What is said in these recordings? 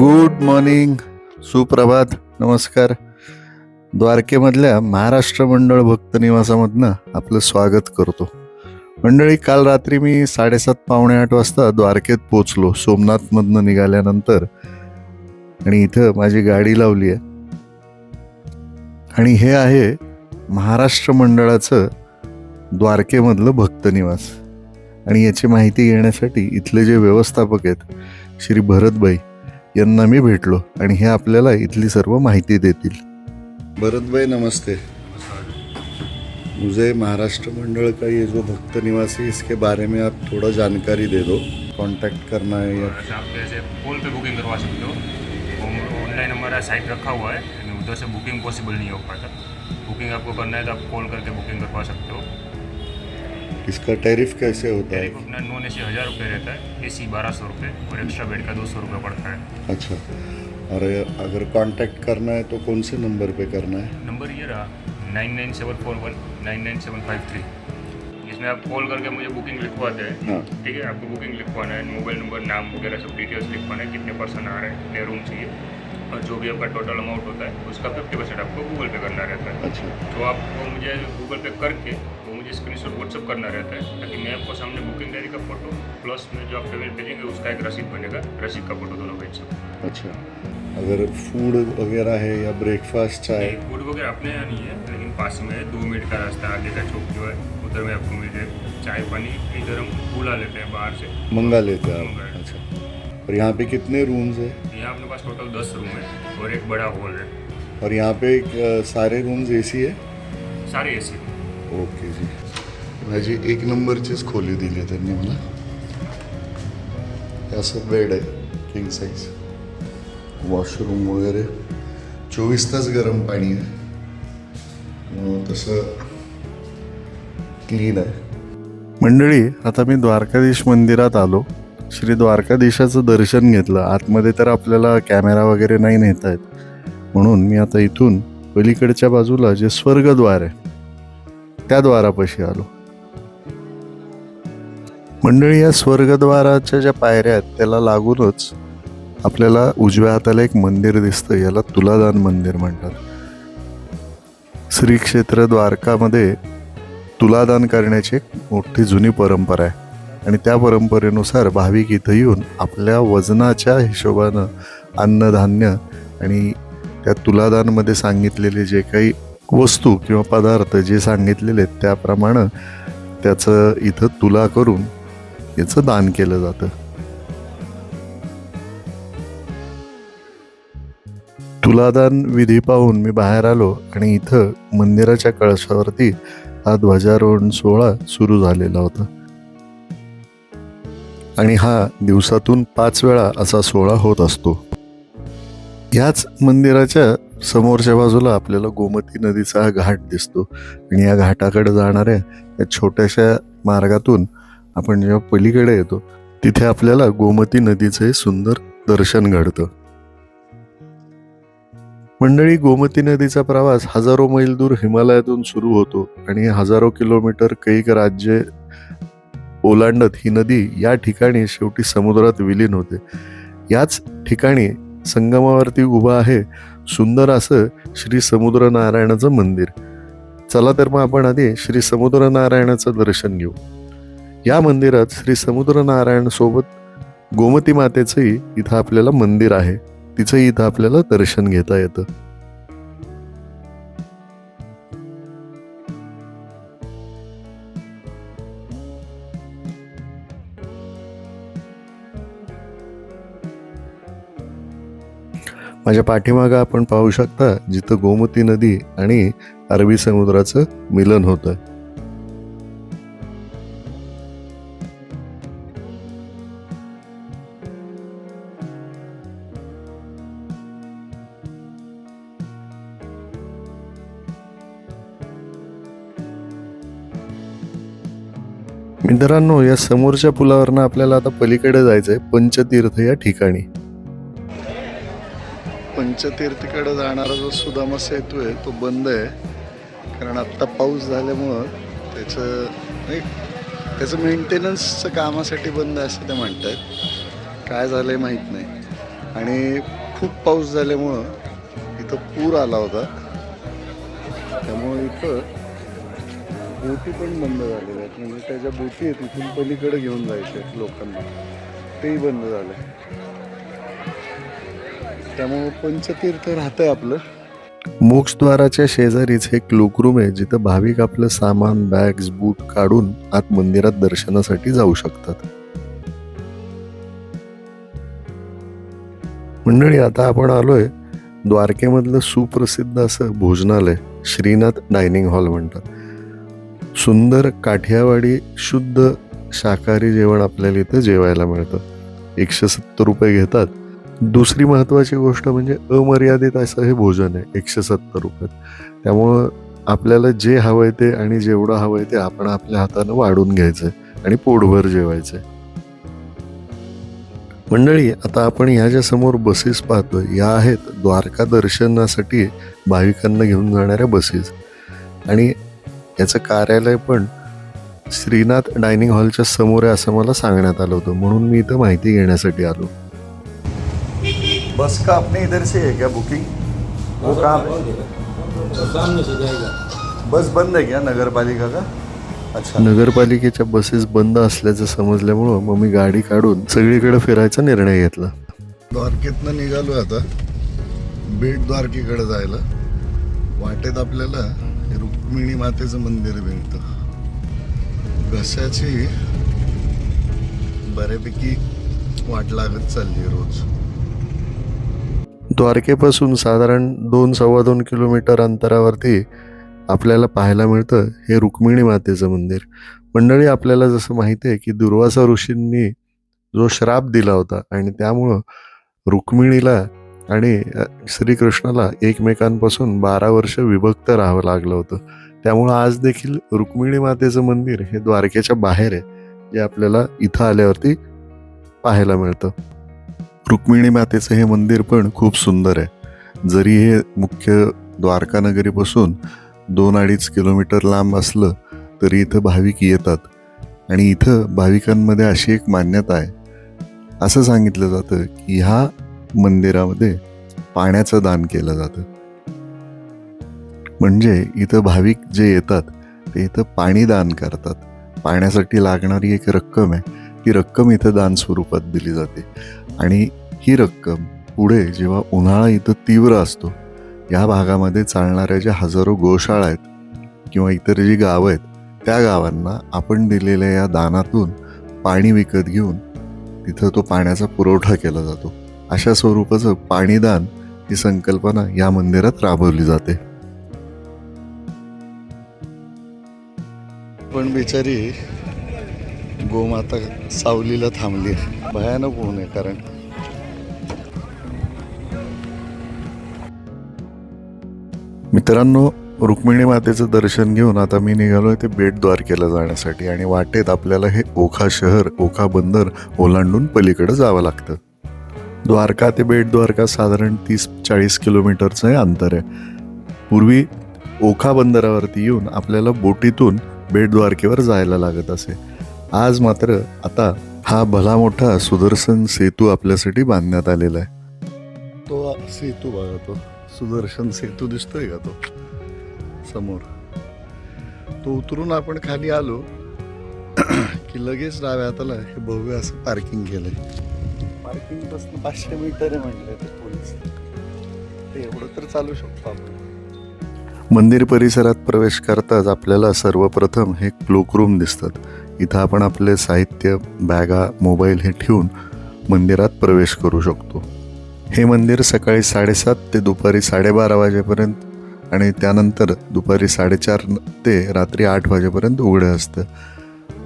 Good morning सुप्रभात नमस्कार. द्वारकेमधल्या महाराष्ट्र मंडळ भक्त निवासामधनं आपलं स्वागत करतो. मंडळी काल रात्री मी साडेसात पावणे आठ वाजता द्वारकेत पोचलो सोमनाथमधनं निघाल्यानंतर. आणि इथं माझी गाडी लावली आहे. आणि हे आहे महाराष्ट्र मंडळाचं द्वारकेमधलं भक्त निवास. आणि याची माहिती घेण्यासाठी इथले जे व्यवस्थापक आहेत श्री भरतबाई यांना मी भेटलो आणि हे आपल्याला इथली सर्व माहिती देतील. भरत भाई नमस्ते. मुझे महाराष्ट्र मंडल का ये जो भक्त निवास इसके बारे में आप थोड़ा जानकारी दे दो. कांटेक्ट करना है या आप जैसे फोन पे बुकिंग करवा सकते हो. ऑनलाइन हमारा साइट रखा हुआ है उधर से बुकिंग पॉसिबल नहीं हो पाता. बुकिंग आपको करना है तो आप कॉल करके बुकिंग करवा सकते हो. इसका टैरिफ कैसे होता है? अपना नॉन ए सी हज़ार रुपये रहता है ए सी बारह सौ रुपये और एक्स्ट्रा बेड का दो सौ रुपये पड़ता है। अच्छा और अगर कांटेक्ट करना है तो कौन से नंबर पे करना है? नंबर ये रहा nine nine seven four one nine nine seven five three इसमें आप कॉल करके मुझे बुकिंग लिखवाते हैं हाँ। ठीक है? आपको बुकिंग लिखवाना है मोबाइल नंबर नाम वगैरह सब डिटेल्स लिखवाना है कितने पर्सन आ रहे हैं कितने रूम चाहिए। और जो भी आपका टोटल अमाउंट होता है उसका फिफ्टी परसेंट आपको गूगल पे करना रहता है। अच्छा। तो आपको मुझे गूगल पे करके वो मुझे स्क्रीनशॉट व्हाट्सअप करना रहता है ताकि मैं आपको सामने बुकिंग डायरी का फ़ोटो प्लस में जो आप पेमेंट भेजेंगे उसका एक रसीद बनेगा। रसीद का फ़ोटो दोनों भेज सकते अच्छा। अगर फ़ूड वगैरह है या ब्रेकफास्ट चाय? हैं फ़ूड वगैरह अपने यहाँ नहीं है लेकिन पास में दो मिनट का रास्ता आगे का चौक जो है उधर में आपको मिल जाए चाय पानी इधर हम बुला लेते हैं बाहर से। मंगा लेते हैं और यहाँ पे कितने रूम्स है? यहाँ अपने पास टोटल दस रूम है और एक बड़ा हॉल है। और यहाँ पे अ, सारे रूम्स एसी आहे सारे ए सी ओके जी। माझी एक नंबरचीच खोली दिली त्यांनी मला हे असं बेड आहे किंग साईज वॉशरूम वगैरे चोवीस तास गरम पाणी आहे तसं क्लीन आहे मंडळी आता मी द्वारकाधीश मंदिरात आलो. श्री द्वारकाधीशाचं दर्शन घेतलं. आतमध्ये तर आपल्याला कॅमेरा वगैरे नाही नेता येत म्हणून मी आता इथून पलीकडच्या बाजूला जे स्वर्गद्वार आहे त्या द्वारापाशी आलो. मंडळी या स्वर्गद्वाराच्या ज्या पायऱ्या आहेत त्याला लागूनच आपल्याला उजव्या हाताला एक मंदिर दिसतं. याला तुलादान मंदिर म्हणतात. श्री क्षेत्र द्वारकामध्ये तुलादान करण्याची एक मोठी जुनी परंपरा आहे. आणि त्या परंपरेनुसार भाविक इथं येऊन आपल्या वजनाच्या हिशोबानं अन्नधान्य आणि त्या तुलादानमध्ये सांगितलेले जे काही वस्तू किंवा पदार्थ जे सांगितलेले आहेत त्याप्रमाणे त्याचं इथं तुला करून याचं दान केलं जातं. तुलादान विधी पाहून मी बाहेर आलो आणि इथं मंदिराच्या कळसावरती हा ध्वजारोहण सोहळा सुरू झालेला होता. आणि हा दिवसातून पाच वेळा असा सोहळा होत असतो. याच मंदिराच्या समोरच्या बाजूला आपल्याला गोमती नदीचा हा घाट दिसतो. आणि या घाटाकडे जाणाऱ्या या छोट्याशा मार्गातून आपण जेव्हा पलीकडे येतो तिथे आपल्याला गोमती नदीचं हे सुंदर दर्शन घडतं. मंडळी गोमती नदीचा प्रवास हजारो मैल दूर हिमालयातून सुरू होतो. आणि हजारो किलोमीटर कैक राज्य ओलांडत ही नदी या ठिकाणी शेवटी समुद्रात विलीन होते. याच ठिकाणी संगमावरती उभं आहे सुंदर असं श्री समुद्रनारायणाचं मंदिर. चला तर मग आपण आधी श्री समुद्रनारायणाचं दर्शन घेऊ. या मंदिरात श्री समुद्र सोबत गोमती मातेचंही इथं आपल्याला मंदिर आहे. तिचंही इथं आपल्याला दर्शन घेता येतं. माझ्या पाठीमागं आपण पाहू शकता जिथं गोमती नदी आणि अरबी समुद्राचं मिलन होतं. मित्रांनो या समोरच्या पुलावरनं आपल्याला आता पलीकडे जायचंय पंचतीर्थ या ठिकाणी. पंचतीर्थकडे जाणारा जो सुदामा सेतू आहे तो बंद आहे. कारण आत्ता पाऊस झाल्यामुळं त्याचं नाही त्याचं मेंटेनन्सचं कामासाठी बंद आहे असं ते म्हणत आहेत काय झालं आहे माहीत नाही. आणि खूप पाऊस झाल्यामुळं इथं पूर आला होता. त्यामुळे इथं बोटी पण बंद झालेल्या आहेत. म्हणजे त्याच्या बोटी आहेत इथून पलीकडे घेऊन जायचे आहेत लोकांना. तेही बंद झालं आहे त्यामुळं पंचतीर्थ राहतंय आपलं. मोक्षद्वाराच्या शेजारीच एक लोकरूम आहे जिथं भाविक आपलं सामान बॅग्स बूट काढून आत मंदिरात दर्शनासाठी जाऊ शकतात. मंडळी आता आपण आलोय द्वारकेमधलं सुप्रसिद्ध असं भोजनालय श्रीनाथ डायनिंग हॉल म्हणतात. सुंदर काठियावाडी शुद्ध शाकाहारी जेवण आपल्याला इथं जेवायला मिळतं. एकशे सत्तर रुपये घेतात. दुसरी महत्त्वाची गोष्ट म्हणजे अमर्यादित असं हे भोजन आहे एकशे सत्तर रुपयात त्यामुळं आपल्याला जे हवं आहे ते आणि जेवढं हवं आहे ते आपण आपल्या हातानं वाढून घ्यायचं आहे आणि पोटभर जेवायचं आहे मंडळी आता आपण ह्या ज्या समोर बसेस पाहतो या आहेत द्वारका दर्शनासाठी भाविकांना घेऊन जाणाऱ्या बसेस. आणि याचं कार्यालय पण श्रीनाथ डायनिंग हॉलच्या समोर आहे असं मला सांगण्यात आलं होतं म्हणून मी इथं माहिती घेण्यासाठी आलो. बस का अपने इधर से है क्या बुकिंग वो कहाँ सामने से जाएगा। बस बंद आहे क्या नगरपालिका का? अच्छा। नगरपालिकेच्या बसेस बंद असल्याचं समजल्यामुळं मग मी गाडी काढून सगळीकडे फिरायचा निर्णय घेतला. द्वारकेतनं निघालो आता. बेट द्वारकेकडे जायला. वाटेत आपल्याला हे रुक्मिणी मातेचं मंदिर मिळतं. घशाची बऱ्यापैकी वाट लागत चालली आहे रोज. द्वारकेपासून साधारण दोन सव्वा दोन किलोमीटर अंतरावरती आपल्याला पाहायला मिळतं हे रुक्मिणी मातेचं मंदिर. मंडळी आपल्याला जसं माहिती आहे की दुर्वासा ऋषींनी जो श्राप दिला होता आणि त्यामुळं रुक्मिणीला आणि श्रीकृष्णाला एकमेकांपासून बारा वर्ष विभक्त राहावं लागलं होतं. त्यामुळं आज देखील रुक्मिणी मातेचं मंदिर हे द्वारकेच्या बाहेर आहे जे आपल्याला इथं आल्यावरती पाहायला मिळतं. रुक्मिणी मातेचं हे मंदिर पण खूप सुंदर आहे. जरी हे मुख्य द्वारकानगरीपासून दोन अडीच किलोमीटर लांब असलं तरी इथं भाविक येतात. आणि इथं भाविकांमध्ये अशी एक मान्यता आहे. असं सांगितलं जातं की ह्या मंदिरामध्ये पाण्याचं दान केलं जातं. म्हणजे इथं भाविक जे येतात ते इथं पाणी दान करतात. पाण्यासाठी लागणारी एक रक्कम आहे. ती रक्कम इथं दान स्वरूपात दिली जाते. आणि ही रक्कम पुढे जेव्हा उन्हाळा इथं तीव्र असतो या भागामध्ये चालणाऱ्या ज्या हजारो गोशाळा आहेत किंवा इतर जी गावं आहेत त्या गावांना आपण दिलेल्या या दानातून पाणी विकत घेऊन तिथं तो पाण्याचा पुरवठा केला जातो. अशा स्वरूपाचं पाणीदान ही संकल्पना या मंदिरात राबवली जाते. पण बिचारी गोमाता सावलीला थांबली. भयानक ऊन आहे कारण मित्रांनो रुक्मिणी मातेचं दर्शन घेऊन आता मी निघालो आहे ते बेट द्वारकेला जाण्यासाठी आणि वाटेत आपल्याला हे ओखा शहर ओखा बंदर ओलांडून पलीकडे जावं लागतं. द्वारका ते बेट द्वारका साधारण तीस चाळीस किलोमीटरचं हे अंतर आहे. पूर्वी ओखा बंदरावरती येऊन आपल्याला बोटीतून बेट द्वारकेवर जायला लागत असे. आज मात्र आता हा भला मोठा सुदर्शन सेतू आपल्यासाठी बांधण्यात आलेला आहे. तो सेतू बघा तो. सुदर्शन सेतू दिसतोय का तो? समोर. तो उतरून आपण खाली आलो की लगेच डाव्या हाताला हे भव्य असं पार्किंग केलंय. पार्किंगपासून पाचशे मीटर आहे म्हटलं ते पोलीस ते एवढं तर चालू शकतो आपण. मंदिर परिसरात प्रवेश करताच आपल्याला सर्वप्रथम हे क्लोकरूम दिसतात. इथं आपण आपले साहित्य बॅगा मोबाईल हे ठेवून मंदिरात प्रवेश करू शकतो. हे मंदिर सकाळी साडेसात ते दुपारी साडेबारा वाजेपर्यंत आणि त्यानंतर दुपारी साडेचार ते रात्री आठ वाजेपर्यंत उघडं असतं.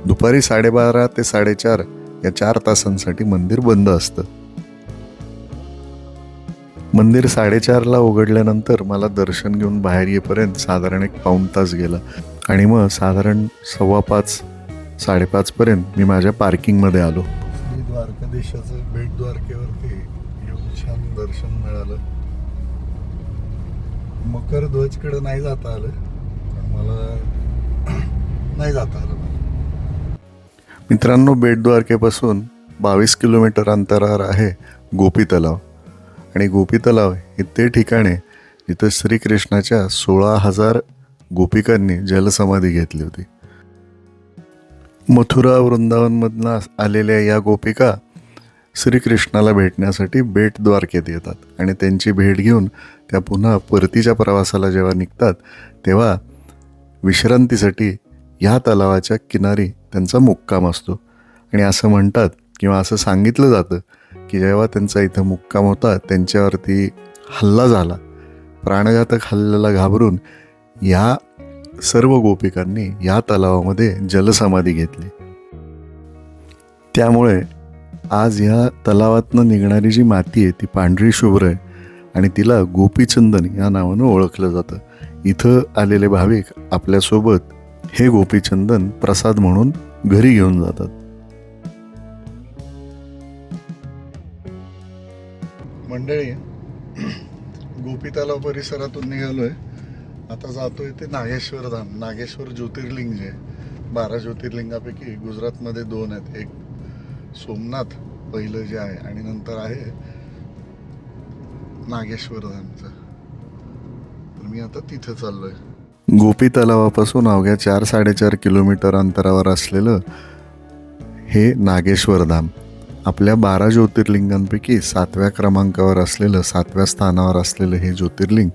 दुपारी साडेबारा ते साडेचार या चार तासांसाठी मंदिर बंद असतं. मंदिर साडेचारला उघडल्यानंतर मला दर्शन घेऊन बाहेर येईपर्यंत साधारण एक पाऊण तास गेला. आणि मग साधारण सव्वा पाच साडेपाचपर्यंत मी माझ्या पार्किंगमध्ये आलो. श्री द्वारकाधीशाचं भेट द्वारकेवरती छान दर्शन मिळालं. मकर ध्वजकडे नाही जाता आलं पण मला नाही जाता आलं. मित्रांनो बेटद्वारकेपासून बावीस किलोमीटर अंतरावर आहे गोपी तलाव. आणि गोपी तलाव हे ते ठिकाण आहे जिथं श्रीकृष्णाच्या सोळा हजार गोपिकांनी जलसमाधी घेतली होती. मथुरा वृंदावनमधनं आलेल्या या गोपिका श्रीकृष्णाला भेटण्यासाठी बेट द्वारकेत येतात आणि त्यांची भेट घेऊन त्या पुन्हा परतीच्या प्रवासाला जेव्हा निघतात तेव्हा विश्रांतीसाठी या तलावाच्या किनारी त्यांचा मुक्काम असतो. आणि असं म्हणतात किंवा असं सांगितलं जातं की जेव्हा त्यांचा इथं मुक्काम होता त्यांच्यावरती हल्ला झाला. प्राणघातक हल्ल्याला घाबरून या सर्व गोपिकांनी या तलावामध्ये जलसमाधी घेतली. त्यामुळे आज ह्या तलावातनं निघणारी जी माती आहे ती पांढरी शुभ्र आहे आणि तिला गोपीचंदन या नावानं ओळखलं जातं. इथं आलेले भाविक आपल्यासोबत हे गोपीचंदन प्रसाद म्हणून घरी घेऊन जातात. मंडळी गोपी तलाव परिसरातून निघालोय. आता जातोय ते नागेश्वर धाम नागेश्वर ज्योतिर्लिंग जे आहे. बारा ज्योतिर्लिंगापैकी गुजरातमध्ये दोन आहेत. एक सोमनाथ पहिलं जे आहे आणि नंतर आहे नागेश्वर धामचं तर मी आता तिथं चाललोय. गोपी तलावापासून अवघ्या चार साडेचार किलोमीटर अंतरावर असलेलं हे नागेश्वर धाम आपल्या बारा ज्योतिर्लिंगांपैकी सातव्या क्रमांकावर असलेलं सातव्या स्थानावर असलेलं हे ज्योतिर्लिंग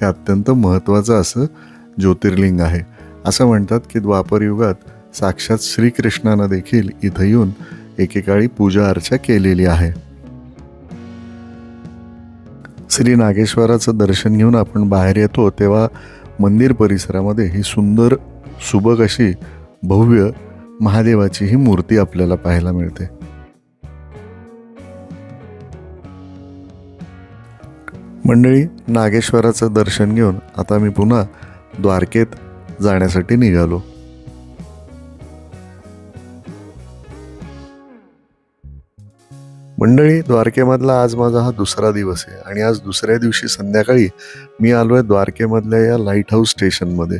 हे अत्यंत महत्त्वाचं असं ज्योतिर्लिंग आहे. असं म्हणतात की द्वापरयुगात साक्षात श्रीकृष्णानं देखील इथं येऊन एकेकाळी पूजा अर्चा केलेली आहे. श्री नागेश्वराचं दर्शन घेऊन आपण बाहेर येतो तेव्हा मंदिर परिसरामध्ये ही सुंदर सुबक अशी भव्य महादेवाची ही मूर्ती आपल्याला पाहायला मिळते. मंडळी नागेश्वराचं दर्शन घेऊन आता मी पुन्हा द्वारकेत जाण्यासाठी निघालो. मंडळी द्वारकेमधला आज माझा हा दुसरा दिवस आहे आणि आज दुसऱ्या दिवशी संध्याकाळी मी आलो आहे द्वारकेमधल्या या लाइट हाऊस स्टेशनमध्ये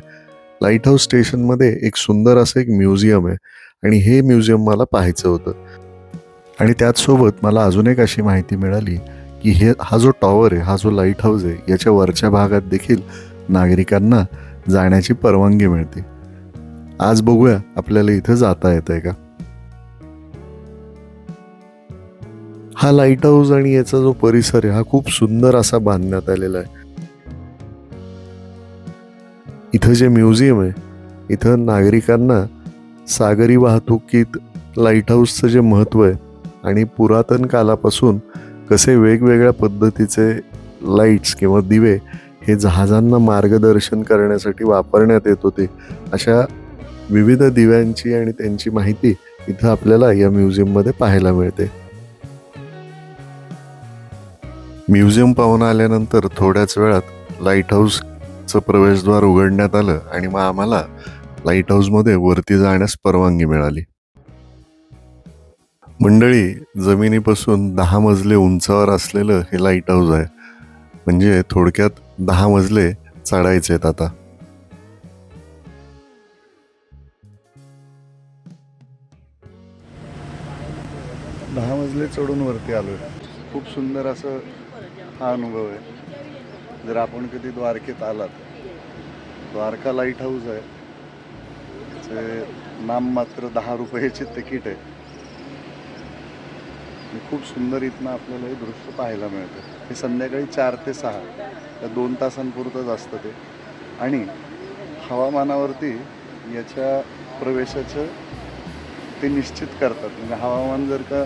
लाइट हाऊस स्टेशनमध्ये एक सुंदर असं एक म्युझियम आहे आणि हे म्युझियम मला पाहायचं होतं. आणि त्याचसोबत मला अजून एक अशी माहिती मिळाली की हे हा जो टॉवर आहे हा जो लाइट हाऊस आहे याच्या वरच्या भागात देखील नागरिकांना जाण्याची परवानगी मिळते. आज बघूया आपल्याला इथं जाता येतं आहे का? हा लाइट हाऊस आणि याचा जो परिसर आहे हा खूप सुंदर असा बांधण्यात आलेला आहे. इथं जे म्युझियम आहे इथं नागरिकांना सागरी वाहतुकीत लाइट हाऊसचं जे महत्त्व आहे आणि पुरातन कालापासून कसे वेगवेगळ्या पद्धतीचे लाईट्स किंवा दिवे हे जहाजांना मार्गदर्शन करण्यासाठी वापरण्यात येत होते अशा विविध दिव्यांची आणि त्यांची माहिती इथं आपल्याला या म्युझियममध्ये पाहायला मिळते. म्युझियम पाहून आल्यानंतर थोड्याच वेळात लाइट हाऊसचं प्रवेशद्वार उघडण्यात आलं आणि मग आम्हाला लाइट हाऊसमध्ये वरती जाण्यास परवानगी मिळाली. मंडळी जमिनीपासून दहा मजले उंचावर असलेलं हे लाइट हाऊस आहे. म्हणजे थोडक्यात दहा मजले चढायचे आहेत आता. दहा मजले चढून वरती आलो खूप सुंदर असं हा अनुभव आहे. जर आपण कधी द्वारकेत आलात द्वारका लाइट हाऊस आहे. त्याचे नाम मात्र दहा रुपयाचे तिकीट आहे. खूप सुंदर इथनं आपल्याला हे दृश्य पाहायला मिळतं. हे संध्याकाळी चार ते सहा या दोन तासांपुरतंच असतं ते. आणि हवामानावरती याच्या प्रवेशाचं ते निश्चित करतात. म्हणजे हवामान जर का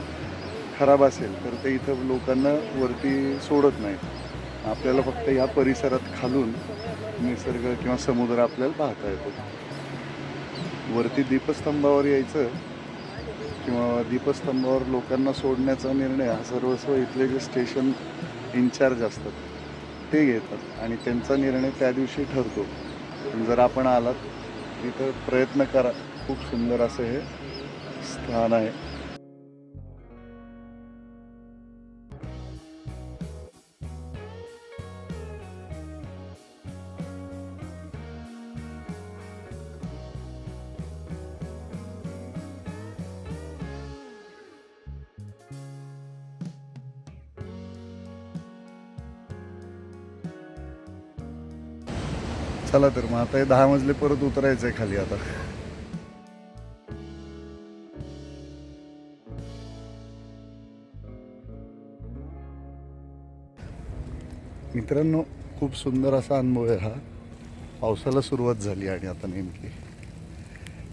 खराब असेल तर ते इथं लोकांना वरती सोडत नाहीत आपल्याला फक्त या परिसरात खालून निसर्ग किंवा समुद्र आपल्याला पाहता येतो. वरती दीपस्तंभावर यायचं किंवा दीपस्तंभावर लोकांना सोडण्याचा निर्णय हा सर्वस्व इथले जे स्टेशन इन्चार्ज असतात ते घेतात आणि त्यांचा निर्णय त्या दिवशी ठरतो. जर आपण आलात तिथं प्रयत्न करा. खूप सुंदर असं हे स्थान आहे. चला तर मग आता हे दहा मजले परत उतरायचं आहे खाली आता. मित्रांनो खूप सुंदर असा अनुभव आहे हा. पावसाला सुरुवात झाली आणि आता नेमकी.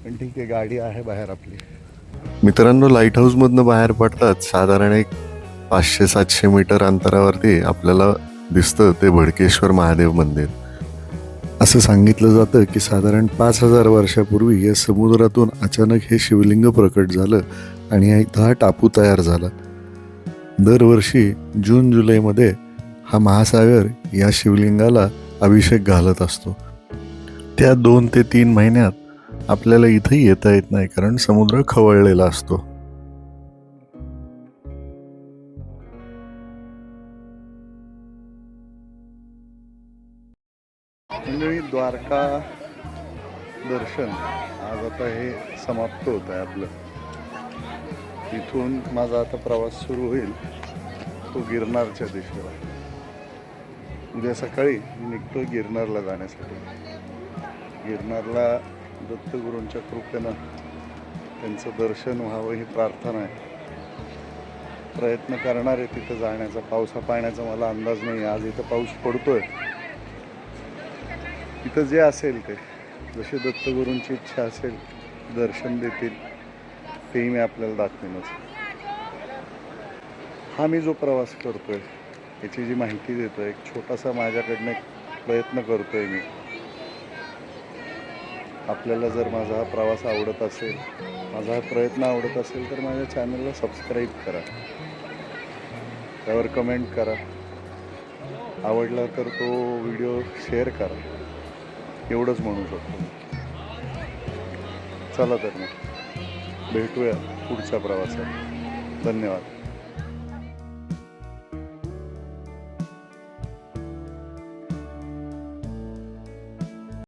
पण ठीक आहे गाडी आहे बाहेर आपली. मित्रांनो लाइट हाऊसमधनं बाहेर पडतात. साधारण एक पाचशे सातशे मीटर अंतरावरती आपल्याला दिसतं ते भडकेश्वर महादेव मंदिर. असं सांगितलं जातं की साधारण पाच हजार वर्षापूर्वी या समुद्रातून अचानक हे शिवलिंग प्रकट झालं आणि एक हा टापू तयार झाला. दरवर्षी जून जुलैमध्ये हा महासागर या शिवलिंगाला अभिषेक घालत असतो. त्या दोन ते तीन महिन्यात आपल्याला इथं येता येत नाही कारण समुद्र खवळलेला असतो. दर्शन आज आता हे समाप्त होत आहे आपलं. इथून माझा आता प्रवास सुरू होईल. तो गिरनारच्या दिशेला. उद्या सकाळी मी निघतो गिरनारला जाण्यासाठी. गिरनारला दत्तगुरूंच्या कृपेनं त्यांचं दर्शन व्हावं ही प्रार्थना आहे. प्रयत्न करणार आहे तिथं जाण्याचा. पावसा पाण्याचा मला अंदाज नाही. आज इथं पाऊस पडतोय. तिथं जे असेल ते. जशी दत्तगुरूंची इच्छा असेल दर्शन देतील तेही मी आपल्याला दाखवेनच. हा मी जो प्रवास करतो आहे याची जी माहिती देतोय एक छोटासा माझ्याकडनं एक प्रयत्न आहे मी. आपल्याला जर माझा हा प्रवास आवडत असेल माझा हा प्रयत्न आवडत असेल तर माझ्या चॅनलला सबस्क्राईब करा. त्यावर कमेंट करा. आवडला तर तो व्हिडिओ शेअर करा. एवढंच म्हणू शकतो. चला तर मग. भेटूया पुढच्या प्रवासात. धन्यवाद.